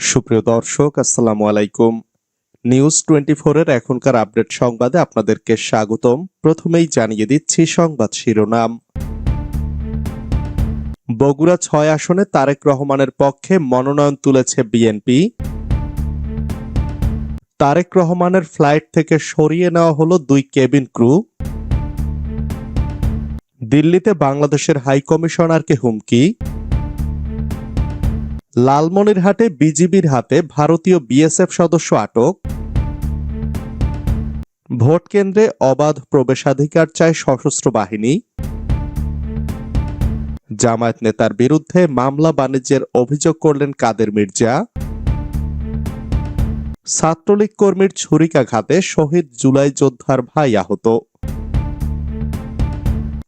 সুপ্রিয় দর্শক, আসসালামু আলাইকুম। নিউজ টোয়েন্টি এর এখনকার আপডেট সংবাদে আপনাদেরকে স্বাগতম। প্রথমেই জানিয়ে দিচ্ছি সংবাদ শিরোনাম। বগুড়া ছয় আসনে তারেক রহমানের পক্ষে মনোনয়ন তুলেছে বিএনপি। তারেক রহমানের ফ্লাইট থেকে সরিয়ে নেওয়া হলো দুই কেবিন ক্রু। দিল্লিতে বাংলাদেশের হাই কমিশনারকে হুমকি। লালমনিরহাটে বিজিবির হাতে ভারতীয় বিএসএফ সদস্য আটক। ভোট কেন্দ্রে অবাধ প্রবেশাধিকার চায় সশস্ত্র বাহিনী। জামায়াত নেতার বিরুদ্ধে মামলা বাণিজ্যের অভিযোগ করলেন কাদের মির্জা। ছাত্রলীগ কর্মীর ছুরিকাঘাতে শহীদ জুলাই যোদ্ধার ভাই আহত।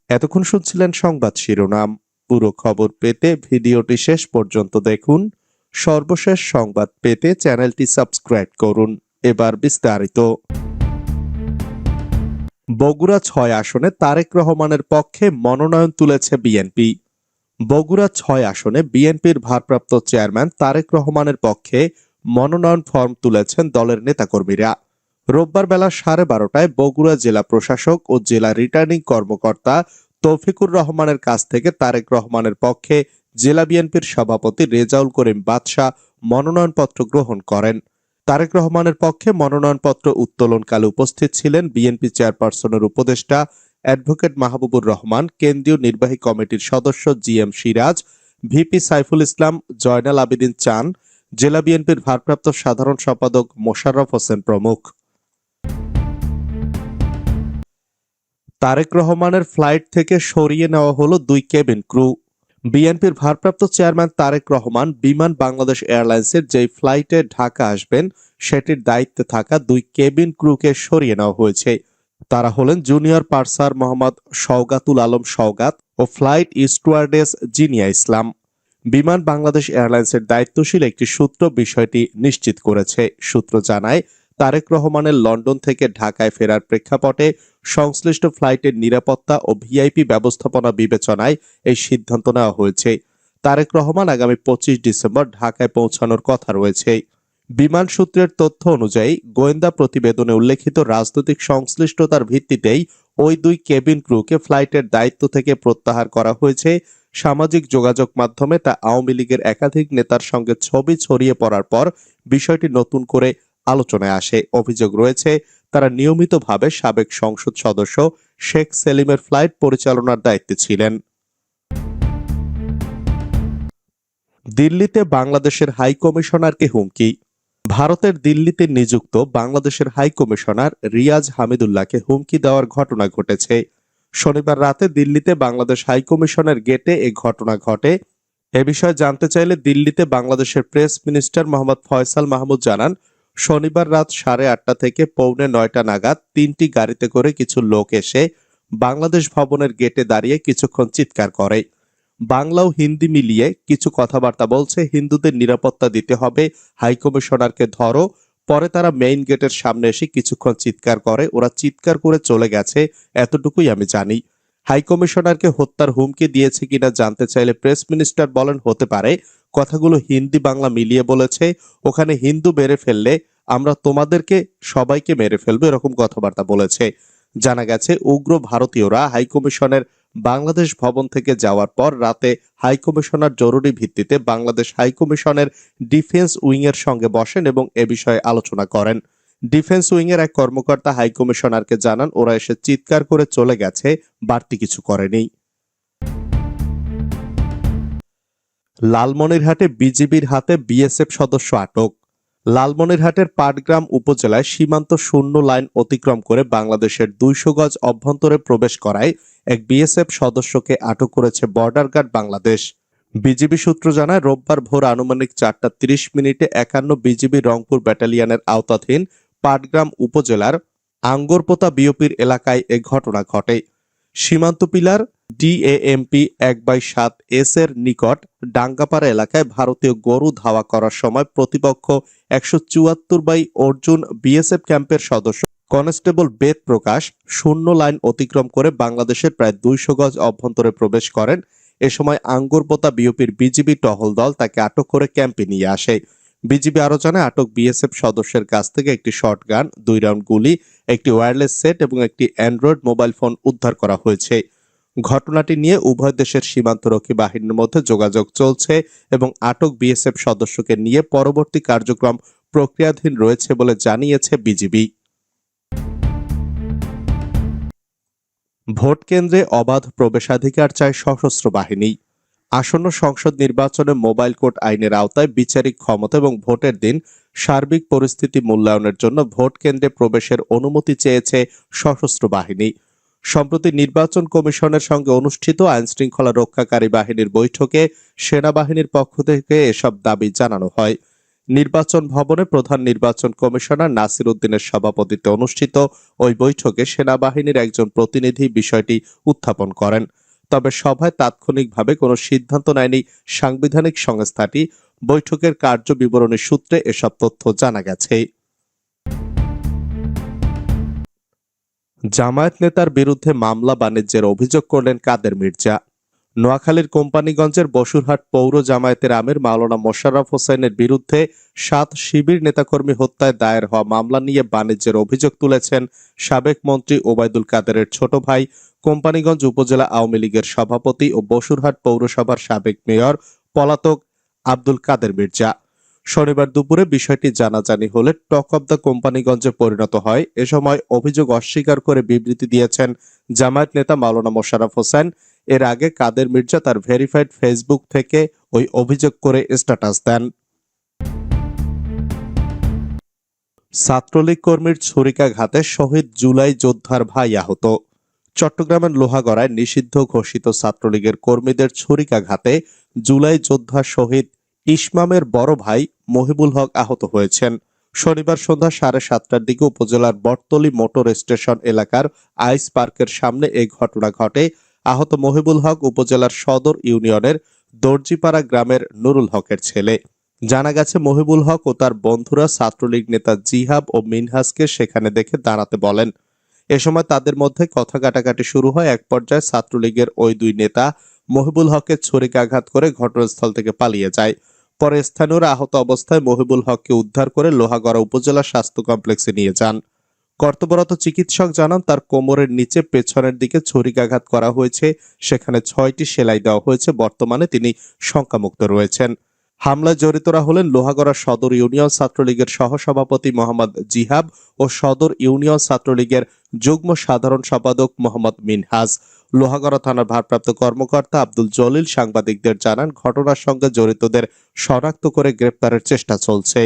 এতক্ষণ শুনছিলেন সংবাদ শিরোনাম। পুরো খবর পেতে ভিডিওটি শেষ পর্যন্ত দেখুন। সর্বশেষ সংবাদ পেতে চ্যানেলটি সাবস্ক্রাইব করুন। এবার বিস্তারিত। বগুড়া ছয় আসনে তারেক রহমানের পক্ষে মনোনয়ন তুলেছে বিএনপি। বগুড়া ছয় আসনে বিএনপির ভারপ্রাপ্ত চেয়ারম্যান তারেক রহমানের পক্ষে মনোনয়ন ফর্ম তুলেছেন দলের নেতাকর্মীরা। রোববার বেলা সাড়ে বারোটায় বগুড়া জেলা প্রশাসক ও জেলা রিটার্নিং কর্মকর্তা তৌফিকুর রহমানের কাছ থেকে তারেক রহমানের পক্ষে জেলা বিএনপির সভাপতি রেজাউল করিম বাদশাহ মনোনয়নপত্র গ্রহণ করেন। তারেক রহমানের পক্ষে মনোনয়নপত্র উত্তোলনকালে উপস্থিত ছিলেন বিএনপি চেয়ারপারসনের উপদেষ্টা অ্যাডভোকেট মাহবুবুর রহমান, কেন্দ্রীয় নির্বাহী কমিটির সদস্য G M Siraj, VP Saiful Islam, Joynal Abedin Chan জেলা বিএনপির ভারপ্রাপ্ত সাধারণ সম্পাদক মোশাররফ হোসেন প্রমুখ। তারেক রহমানের ফ্লাইট থেকে সরিয়ে নেওয়া হলো দুই কেবিন ক্রু। বিএনপির ভারপ্রাপ্ত চেয়ারম্যান তারেক রহমান বিমান বাংলাদেশ এয়ারলাইন্সের যেই ফ্লাইটে ঢাকা আসবেন, সেটির দায়িত্বে থাকা দুই কেবিন ক্রুকে সরিয়ে নেওয়া হয়েছে। তারা হলেন জুনিয়র পার্সার মোহাম্মদ সওগাতুল আলম সওগাত ও ফ্লাইট স্টুয়ার্ডেস জিনিয়া ইসলাম। বিমান বাংলাদেশ এয়ারলাইন্সের দায়িত্বশীল একটি সূত্র বিষয়টি নিশ্চিত করেছে। সূত্র জানায় তারেক রহমানের লন্ডন থেকে ঢাকায় ফেরার প্রেক্ষাপটে সংশ্লিষ্ট ফ্লাইটের নিরাপত্তা ও ভিআইপি ব্যবস্থাপনা বিবেচনায় এই সিদ্ধান্ত নেওয়া হয়েছে। তারেক রহমান আগামী পঁচিশ ডিসেম্বর ঢাকায় পৌঁছানোর কথা রয়েছে। বিমান সূত্রের তথ্য অনুযায়ী, গোয়েন্দা প্রতিবেদনে উল্লেখিত রাজনৈতিক সংশ্লিষ্টতার ভিত্তিতেই ওই দুই কেবিন ক্রুকে ফ্লাইটের দায়িত্ব থেকে প্রত্যাহার করা হয়েছে। সামাজিক যোগাযোগ মাধ্যমে তা আওয়ামী লীগের একাধিক নেতার সঙ্গে ছবি ছড়িয়ে পড়ার পর বিষয়টি নতুন করে আলোচনায় আসে। অভিযোগ রয়েছে, তারা নিয়মিতভাবে সাবেক সংসদ সদস্য শেখ সেলিমের ফ্লাইট পরিচালনার দায়িত্বে ছিলেন। দিল্লিতে বাংলাদেশের হাই কমিশনারকে হুমকি। ভারতের দিল্লিতে নিযুক্ত বাংলাদেশের হাই কমিশনার রিয়াজ হামিদুল্লাহকে হুমকি দেওয়ার ঘটনা ঘটেছে। শনিবার রাতে দিল্লিতে বাংলাদেশ হাই কমিশনের গেটে এ ঘটনা ঘটে। এ বিষয়ে জানতে চাইলে দিল্লিতে বাংলাদেশের প্রেস মিনিস্টার মোহাম্মদ ফয়সাল মাহমুদ জানান শনিবার রাত সাড়ে আটটা থেকে পৌনে নয়টা নাগাদ তিনটি গাড়িতে করে কিছু লোক এসে বাংলাদেশ ভবনের গেটে দাঁড়িয়ে কিছুক্ষণ চিৎকার করে। বাংলা ও হিন্দি মিলিয়ে কিছু কথাবার্তা বলছে। হিন্দুদের নিরাপত্তা দিতে হবে। হাইকমিশনারকে ধরো। পরে তারা মেইন গেটের সামনে এসে কিছুক্ষণ চিৎকার করে। ওরা চিৎকার করে চলে গেছে। এতটুকুই আমি জানি। হাইকমিশনারকে হত্যার হুমকি দিয়েছে কিনা জানতে চাইলে প্রেস মিনিস্টার বলেন, হতে পারে। কথাগুলো হিন্দি বাংলা মিলিয়ে বলেছে, ওখানে হিন্দু মেরে ফেললে আমরা তোমাদেরকে, সবাইকে মেরে ফেলব, এরকম কথাবার্তা বলেছে। জানা গেছে, উগ্র ভারতীয়রা হাইকমিশনের বাংলাদেশ ভবন থেকে যাওয়ার পর রাতে হাইকমিশনার জরুরি ভিত্তিতে বাংলাদেশ হাইকমিশনের ডিফেন্স উইং এর সঙ্গে বসেন এবং এ বিষয়ে আলোচনা করেন। ডিফেন্স উইংয়ের এক কর্মকর্তা হাইকমিশনারকে জানান, ওরা এসে চিৎকার করে চলে গেছে, বাড়তি কিছু করেনি। লালমনিরহাটে বিজিবির হাতে বিএসএফ সদস্য আটক। লালমনিরহাটের পাটগ্রাম উপজেলায় সীমান্ত শূন্য লাইন অতিক্রম করে বাংলাদেশের দুইশো গজ অভ্যন্তরে প্রবেশ করায় এক বিএসএফ সদস্যকে আটক করেছে বর্ডার গার্ড বাংলাদেশ। বিজিবি সূত্র জানায়, রোববার ভোর আনুমানিক চারটা তিরিশ মিনিটে একান্ন বিজিবি রংপুর ব্যাটালিয়নের আওতাধীন পাটগ্রাম উপজেলার আঙ্গরপোতা বিওপির এলাকায় এ ঘটনা ঘটে। সীমান্ত পিলার ডিএএমপি এক বাই সাত এস এর নিকট ডাঙ্গাপাড়া এলাকায় ভারতীয় গরু ধাওয়া করার সময় প্রতিপক্ষ একশো চুয়াত্তর বাই অর্জুন বিএসএফ ক্যাম্পের সদস্য কনস্টেবল বেদ প্রকাশ শূন্য লাইন অতিক্রম করে বাংলাদেশের প্রায় দুইশো গজ অভ্যন্তরে প্রবেশ করেন। এ সময় আঙ্গুরপোতা বিওপির বিজিবি টহল দল তাকে আটক করে ক্যাম্পে নিয়ে আসে। বিজিবি আরও জানায়, আটক বিএসএফ সদস্যের কাছ থেকে একটি শটগান, দুই রাউন্ড গুলি, একটি ওয়্যারলেস সেট এবং একটি অ্যান্ড্রয়েড মোবাইল ফোন উদ্ধার করা হয়েছে। ঘটনাটি নিয়ে উভয় দেশের সীমান্তরক্ষী বাহিনীর মধ্যে যোগাযোগ চলছে এবং আটক বিএসএফ সদস্যকে নিয়ে পরবর্তী কার্যক্রম প্রক্রিয়াধীন রয়েছে বলে জানিয়েছে বিজিবি। ভোট কেন্দ্রে অবাধ প্রবেশাধিকার চায় সশস্ত্র বাহিনী। আসন্ন সংসদ নির্বাচনে মোবাইল কোর্ট আইনের আওতায় বিচারিক ক্ষমতা এবং ভোটের দিন সার্বিক পরিস্থিতি মূল্যায়নের জন্য ভোট কেন্দ্রে প্রবেশের অনুমতি চেয়েছে সশস্ত্র বাহিনী। সম্প্রতি নির্বাচন কমিশনের সঙ্গে অনুষ্ঠিত আইন শৃঙ্খলা রক্ষাকারী বাহিনীর বৈঠকে সেনাবাহিনীর পক্ষ থেকে এসব দাবি জানানো হয়। নির্বাচন ভবনে প্রধান নির্বাচন কমিশনার নাসির উদ্দিনের সভাপতিত্বে অনুষ্ঠিত ওই বৈঠকে সেনাবাহিনীর একজন প্রতিনিধি বিষয়টি উত্থাপন করেন। তবে সভায় তাৎক্ষণিকভাবে কোনো সিদ্ধান্ত নেয়নি সাংবিধানিক সংস্থাটি। বৈঠকের কার্য বিবরণী সূত্রে এসব তথ্য জানা গেছে। জামায়াত নেতার বিরুদ্ধে মামলা বাণিজ্যের অভিযোগ করলেন কাদের মির্জা। নোয়াখালীর কোম্পানিগঞ্জের বসুরহাট পৌর জামায়াতের আমির মাওলানা মোশাররফ হোসেনের বিরুদ্ধে সাত শিবির নেতাকর্মী হত্যায় দায়ের হওয়া মামলা নিয়ে বাণিজ্যের অভিযোগ তুলেছেন সাবেক মন্ত্রী ওবায়দুল কাদেরের ছোট ভাই কোম্পানিগঞ্জ উপজেলা আওয়ামী লীগের সভাপতি ও বসুরহাট পৌরসভার সাবেক মেয়র পলাতক আব্দুল কাদের মির্জা। শনিবার দুপুরে বিষয়টি জানাজানি হলে টক অব দ্য কোম্পানিগঞ্জে পরিণত হয়। এ সময় অভিযোগ অস্বীকার করে বিবৃতি দিয়েছেন জামায়াত নেতা মাওলানা মোশাররফ হোসেন। এর আগে কাদের মির্জা তার ভেরিফাইড ফেসবুক থেকে ওই অভিযোগ করে স্ট্যাটাস দেন। ছাত্রলীগ কর্মীর ছুরিকাঘাতে শহীদ জুলাই যোদ্ধার ভাই আহত। চট্টগ্রামের লোহাগড়ায় নিষিদ্ধ ঘোষিত ছাত্রলীগের কর্মীদের ছুরিকাঘাতে জুলাই যোদ্ধা শহীদ ইসমামের বড় ভাই মহিবুল হক আহত হয়েছেন। শনিবার সন্ধ্যা সাড়ে সাতটার দিকে উপজেলার বটতলি মোটর স্টেশন এলাকার আইস পার্কের সামনে এই ঘটনা ঘটে। আহত মহিবুল হক উপজেলার সদর ইউনিয়নের দর্জিপাড়া গ্রামের নুরুল হকের ছেলে। জানা গেছে, মহিবুল হক ও তার বন্ধুরা ছাত্রলীগ নেতা জিহাব ও মিনহাসকে সেখানে দেখে দাঁড়াতে বলেন। এ সময় তাদের মধ্যে কথা কাটাকাটি শুরু হয়। এক পর্যায়ে ছাত্রলীগের ওই দুই নেতা মহিবুল হকের হককে ছুরিকাঘাত করে ঘটনাস্থল থেকে পালিয়ে যায়। পরে স্থানীয়রা আহত অবস্থায় মহিবুল হককে উদ্ধার করে লোহাগড়া উপজেলা স্বাস্থ্য কমপ্লেক্সে নিয়ে যান। কর্তব্যরত চিকিৎসক জানান, তার কোমরের নিচে পেছনের দিকে ছুরিকাঘাত করা হয়েছে। সেখানে ছয়টি সেলাই দেওয়া হয়েছে। বর্তমানে তিনি শঙ্কামুক্ত রয়েছেন। হামলায় জড়িতরা হলেন লোহাগড়া সদর ইউনিয়ন ছাত্রলীগের সহসভাপতি মোহাম্মদ জিহাব ও সদর ইউনিয়ন ছাত্রলীগের যুগ্ম সাধারণ সম্পাদক মোহাম্মদ মিনহাজ। লোহাগড়া থানার ভারপ্রাপ্ত কর্মকর্তা আব্দুল জলিল সাংবাদিকদের জানান, ঘটনার সঙ্গে জড়িতদের শনাক্ত করে গ্রেপ্তারের চেষ্টা চলছে।